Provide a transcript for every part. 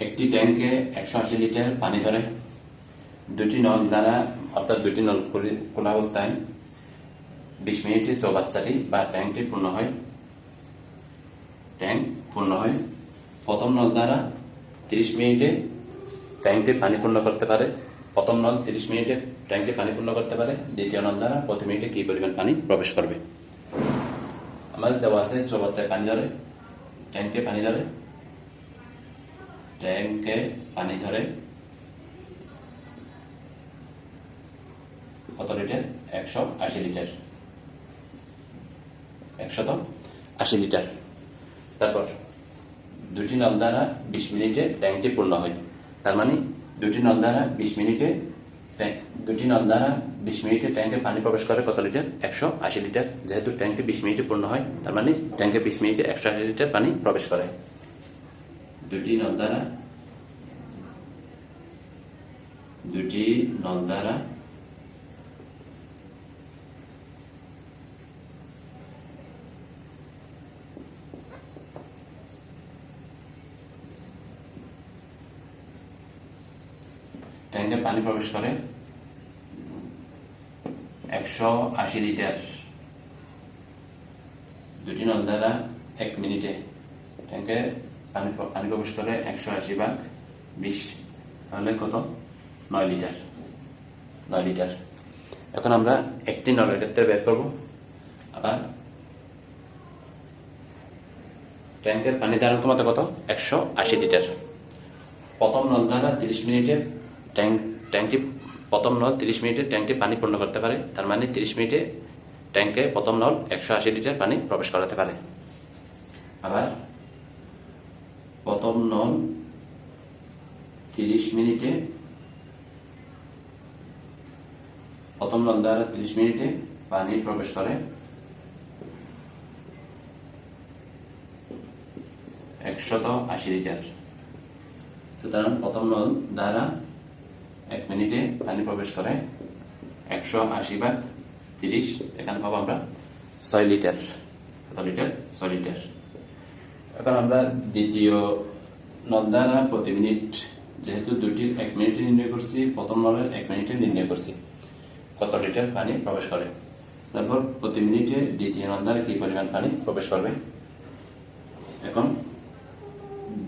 একটি ট্যাঙ্কে একশো আশি লিটার পানি ধরে। দুটি নল দ্বারা, অর্থাৎ দুটি নল খুলি- অবস্থায় বিশ মিনিটে চৌবাচ্চাটি বা ট্যাঙ্কটি পূর্ণ হয়। ট্যাঙ্ক পূর্ণ হয়। প্রথম নল দ্বারা তিরিশ মিনিটে ট্যাঙ্কটি পানি পূর্ণ করতে পারে। প্রথম নল তিরিশ মিনিটে ট্যাঙ্কটি পানি পূর্ণ করতে পারে। দ্বিতীয় নল দ্বারা প্রতি মিনিটে কি পরিমাণ পানি প্রবেশ করবে? আমাদের দেওয়া আছে চৌবাচ্চায় পানি ধরে ট্যাঙ্কে পানি ধরে। ট্যাঙ্কে পানি ধরে। কত লিটার? একশো আশি লিটার। একশত আশি লিটার। তারপর দুটি নল দ্বারা বিশ মিনিটে ট্যাঙ্কটি পূর্ণ হয়। তার মানে দুটি নল দ্বারা বিশ মিনিটে দুটি নল দ্বারা বিশ মিনিটে ট্যাঙ্কে পানি প্রবেশ করে কত লিটার? একশো আশি লিটার। যেহেতু ট্যাঙ্কে বিশ মিনিটে পূর্ণ হয়, তার মানে ট্যাঙ্কে বিশ মিনিটে একশো আশি লিটার পানি প্রবেশ করে। দুটি নল দ্বারা দুটি নল দ্বারা ট্যাঙ্কে পানি প্রবেশ করে। একশো আশি লিটার। দুটি নল দ্বারা এক মিনিটে। ট্যাঙ্কে পানি প্র- পানি প্রবেশ করে? একশো আশি ভাগ বিশ। তাহলে কত? নয় লিটার। নয় লিটার। এখন আমরা একটি নলের ক্ষেত্রে বের করব। আবার ট্যাঙ্কের পানি ধারণ ক্ষমতা কত? একশো আশি লিটার। প্রথম নল দ্বারা তিরিশ মিনিটে ট্যাঙ্ক, ট্যাঙ্কটি প্রথম নল তিরিশ মিনিটে ট্যাঙ্কটি পানি পূর্ণ করতে পারে। তার মানে তিরিশ মিনিটে ট্যাঙ্কে প্রথম নল একশো আশি লিটার পানি প্রবেশ করাতে পারে। আবার প্রথম নল তিরিশ মিনিটে। প্রথম নল দ্বারা তিরিশ মিনিটে পানি প্রবেশ করে। একশত আশি লিটার। সুতরাং প্রথম নল দ্বারা এক মিনিটে পানি প্রবেশ করে। একশো আশি ভাগ তিরিশ, এখানে পাবো আমরা ছয় লিটার। কত লিটার? ছয় লিটার। এখন আমরা দ্বিতীয় নল দ্বারা প্রতি মিনিট যেহেতু দুটির এক মিনিটে নির্ণয় করছি, প্রথম নলের এক মিনিটে নির্ণয় করছি। কত লিটার পানি প্রবেশ করে? তারপর প্রতি মিনিটে দ্বিতীয় নল দ্বারা কি পরিমাণ পানি প্রবেশ করবে? এখন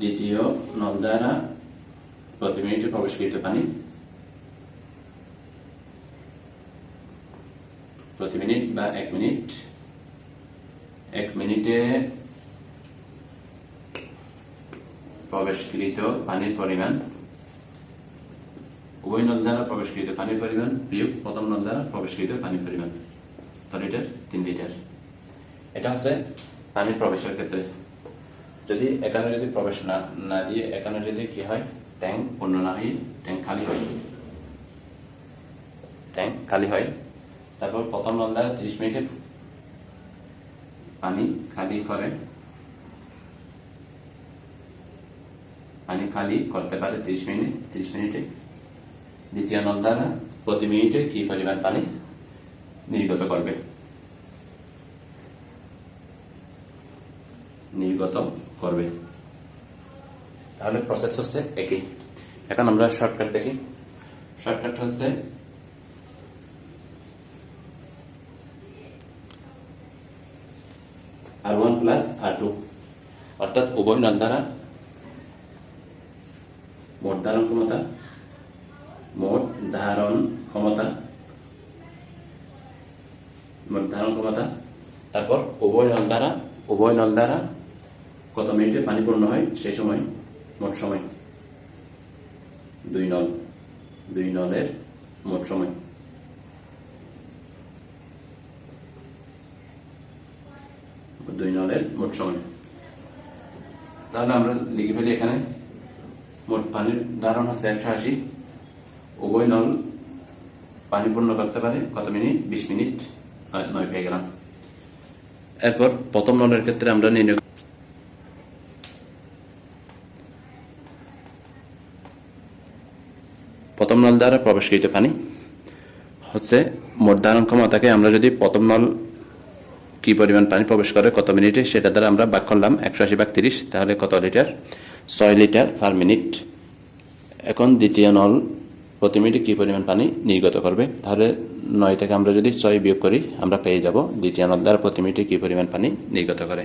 দ্বিতীয় নল দ্বারা প্রতি মিনিটে প্রবেশকৃত পানি প্রতি মিনিট বা এক মিনিট? এক মিনিটে প্রবেশকৃত পানির পরিমাণ। উভয় নল দ্বারা প্রবেশকৃত পানির পরিমাণ, বিয়োগ প্রথম নল দ্বারা প্রবেশকৃত পানির পরিমাণ। কত লিটার, তিন লিটার। এটা হচ্ছে পানির প্রবেশের ক্ষেত্রে। যদি এখানে যদি প্রবেশ না না দিয়ে এখানে যদি কি হয়? ট্যাঙ্ক পূর্ণ না হয় ট্যাঙ্ক খালি হয়। ট্যাঙ্ক খালি হয়। তারপর প্রথম নল দ্বারা ত্রিশ মিনিটে পানি খালি করে। পানি খালি করতে পারে ত্রিশ মিনিট, ত্রিশ মিনিটে। দ্বিতীয় নল প্রতি মিনিটে কি পরিমাণ পানি নির্গত করবে? নির্গত করবে। তাহলে প্রসেস হচ্ছে একই। এখন আমরা শর্টকাট দেখি। শর্টকাট হচ্ছে R one plus R two অর্থাৎ উভয় নল দ্বারা মোট ধারণ ক্ষমতা, মোট ধারণ ক্ষমতা মোট ধারণ ক্ষমতা, তারপর উভয় নল দ্বারা উভয় নল দ্বারা কত মিনিটে পানি পূর্ণ হয়? সেই সময়, মোট সময়। দুই নল, দুই নলের মোট সময়। দুই নলের মোট সময়। তাহলে আমরা লিখে ফেলি এখানে। পানির ধারণ হচ্ছে একশো আশি উভয় নল পানি পূর্ণ করতে পারে, কত মিনিট? বিশ মিনিট, নয়- পেয়ে গেলাম। এরপর প্রথম নলের ক্ষেত্রে আমরা নির্ণয় প্রথম নল দ্বারা প্রবেশকৃত পানি হচ্ছে মোট ধারণ ক্ষমতাকে আমরা যদি প্রথম নল কি পরিমাণ পানি প্রবেশ করে, কত মিনিটে, সেটা দ্বারা আমরা ভাগ করলাম একশো আশি ভাগ তিরিশ, তাহলে কত লিটার? ছয় লিটার পার মিনিট। এখন দ্বিতীয় নল প্রতি মিনিটে কী পরিমাণ পানি নির্গত করবে? তাহলে নয় থেকে আমরা যদি ছয় বিয়োগ করি, আমরা পেয়ে যাব দ্বিতীয় নল দ্বারা প্রতি মিনিটে কী পরিমাণ পানি নির্গত করে?